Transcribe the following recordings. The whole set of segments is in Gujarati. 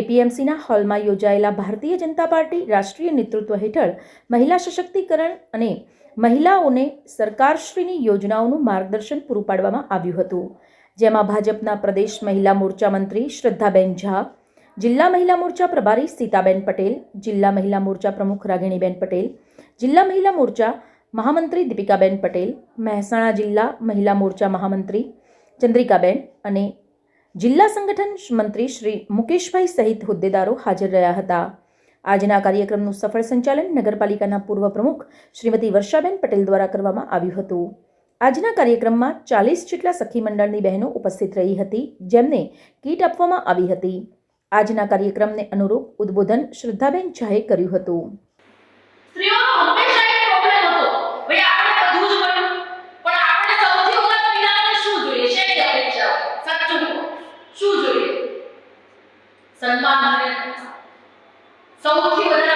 એપીએમસીના હોલમાં યોજાયેલા ભારતીય જનતા પાર્ટી રાષ્ટ્રીય નેતૃત્વ હેઠળ મહિલા સશક્તિકરણ અને મહિલાઓને સરકારશ્રીની યોજનાઓનું માર્ગદર્શન પૂરું પાડવામાં આવ્યું હતું. જેમાં ભાજપના પ્રદેશ મહિલા મોરચા મંત્રી શ્રદ્ધાબેન ઝા, જિલ્લા મહિલા મોરચા પ્રભારી સીતાબેન પટેલ, જિલ્લા મહિલા મોરચા પ્રમુખ રાગિણીબેન પટેલ, જિલ્લા મહિલા મોરચા મહામંત્રી દીપિકાબેન પટેલ, મહેસાણા જિલ્લા મહિલા મોરચા મહામંત્રી ચંદ્રિકાબેન અને જિલ્લા સંગઠન મંત્રી શ્રી મુકેશભાઈ સહિત હોદ્દેદારો હાજર રહ્યા હતા. આજના કાર્યક્રમનું સફળ સંચાલન નગરપાલિકાના પૂર્વ પ્રમુખ શ્રીમતી વર્ષાબેન પટેલ દ્વારા કરવામાં આવ્યું હતું. આજના કાર્યક્રમમાં ચાલીસ જેટલા સખી મંડળની બહેનો ઉપસ્થિત રહી હતી, જેમને કીટ આપવામાં આવી હતી. આજના કાર્યક્રમને અનુરૂપ ઉદ્બોધન શ્રદ્ધાબેન ઝાએ કર્યું હતું. സൗഖ്യവത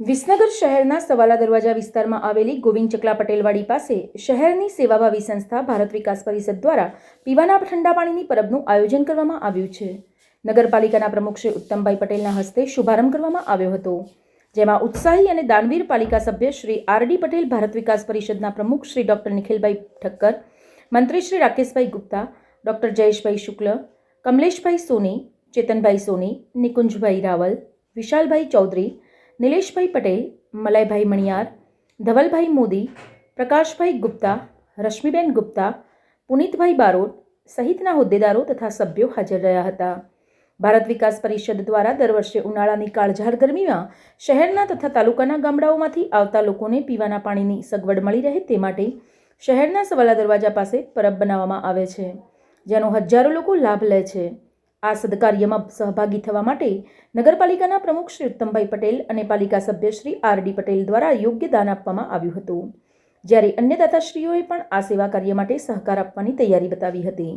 વિસનગર શહેરના સવાલા દરવાજા વિસ્તારમાં આવેલી ગોવિંદ ચકલા પટેલવાડી પાસે શહેરની સેવાભાવી સંસ્થા ભારત વિકાસ પરિષદ દ્વારા પીવાના ઠંડા પાણીની પરબનું આયોજન કરવામાં આવ્યું છે. નગરપાલિકાના પ્રમુખ શ્રી ઉત્તમભાઈ પટેલના હસ્તે શુભારંભ કરવામાં આવ્યો હતો. જેમાં ઉત્સાહી અને દાનવીર પાલિકા સભ્ય શ્રી આર ડી પટેલ, ભારત વિકાસ પરિષદના પ્રમુખ શ્રી ડોક્ટર નિખિલભાઈ ઠક્કર, મંત્રી શ્રી રાકેશભાઈ ગુપ્તા, ડોક્ટર જયેશભાઈ શુક્લ, કમલેશભાઈ સોની, ચેતનભાઈ સોની, નિકુંજભાઈ રાવલ, વિશાલભાઈ ચૌધરી, નિલેશભાઈ પટેલ, મલાઈભાઈ મણિયાર, ધવલભાઈ મોદી, પ્રકાશભાઈ ગુપ્તા, રશ્મિબેન ગુપ્તા, પુનિતભાઈ બારોટ સહિતના હોદ્દેદારો તથા સભ્યો હાજર રહ્યા હતા. ભારત વિકાસ પરિષદ દ્વારા દર વર્ષે ઉનાળાની કાળઝાળ ગરમીમાં શહેરના તથા તાલુકાના ગામડાઓમાંથી આવતા લોકોને પીવાના પાણીની સગવડ મળી રહે તે માટે શહેરના સવાલા દરવાજા પાસે પરબ બનાવવામાં આવે છે, જેનો હજારો લોકો લાભ લે છે. આ સદકાર્યમાં સહભાગી થવા માટે નગરપાલિકાના પ્રમુખ શ્રી ઉત્તમભાઈ પટેલ અને પાલિકા સભ્ય શ્રી આર ડી પટેલ દ્વારા યોગ્ય દાન આપવામાં આવ્યું હતું. જ્યારે અન્ય દાતાશ્રીઓએ પણ આ સેવા કાર્ય માટે સહકાર આપવાની તૈયારી બતાવી હતી.